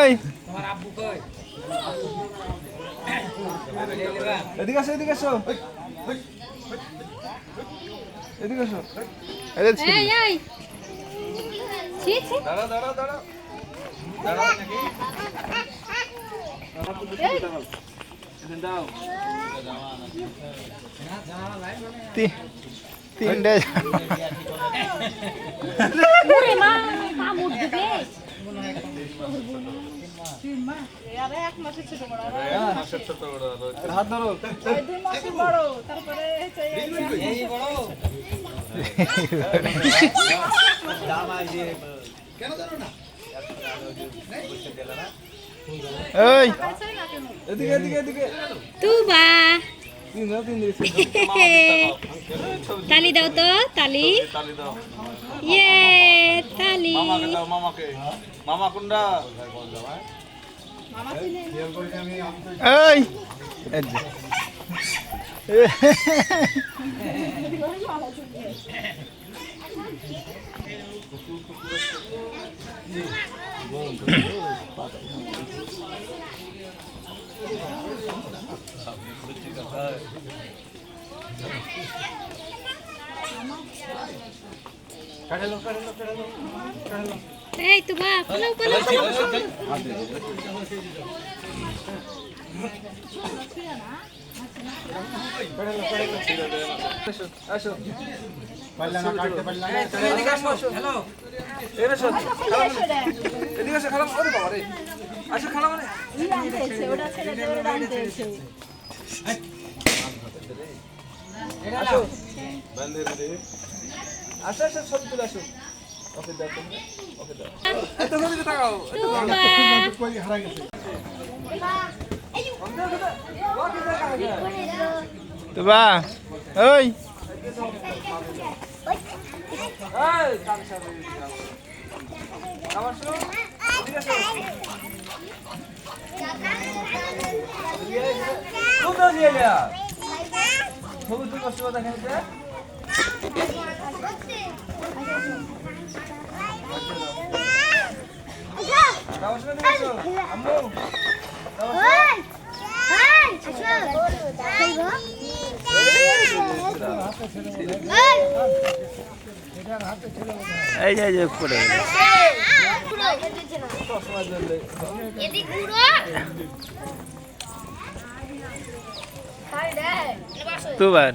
এই। তোমার আব্বু কই এদিকে আসো। এদিকে আসো এদিকে আসো। এই এই ছি ছি। দাঁড়া দাঁড়া দাঁড়া। তিনটে। ধরো এই বড় এই। এদিকে এদিকে এদিকে তুবা তালি দাও তো তালি তালি ইয়ে তালি মামাকে মামা কোনটা এই এই যে। এই তুবা পালাও পালাও পালাও আসো আসো ছবি তুলে আসো। ওকে দাও তুমি ওকে দাও। এত দিকে তাকাও তুবা তো বা ওই। এই কামসা রে আমার শো এদিকে আসো। কোথাও নিয়ে যা ছবি তুলে কথা খেলতে। এই যে যে পড়ে গেল সবসময় জলে এদিক ঘুরো দুবার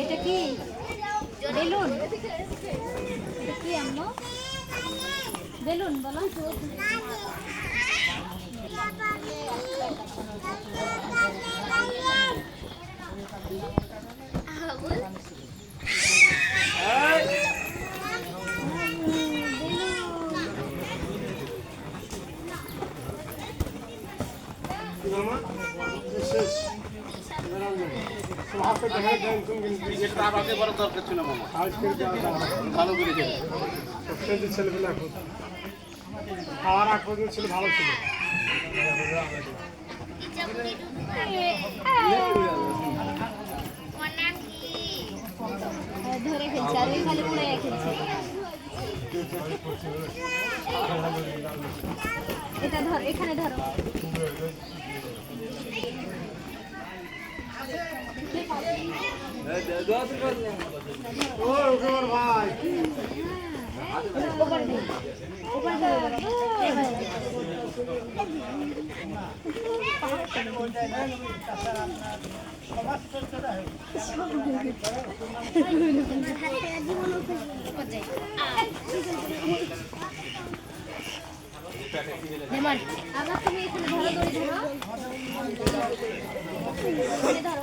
এটা কি? বেলুন? কি আম্মু? বেলুন বলো। এটা ধর এখানে ধরো। আবার তুমি এখানে ধরো ধরো। দড়ি ধরো।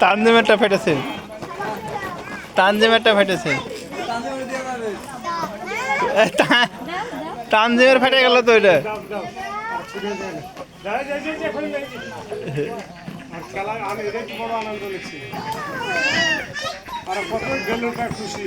তানজিমেরটা ফেটেছে। তানজিমেরটা ফেটেছে। তানজিমের ফেটে গেল তো এটা। আর কত খুশি।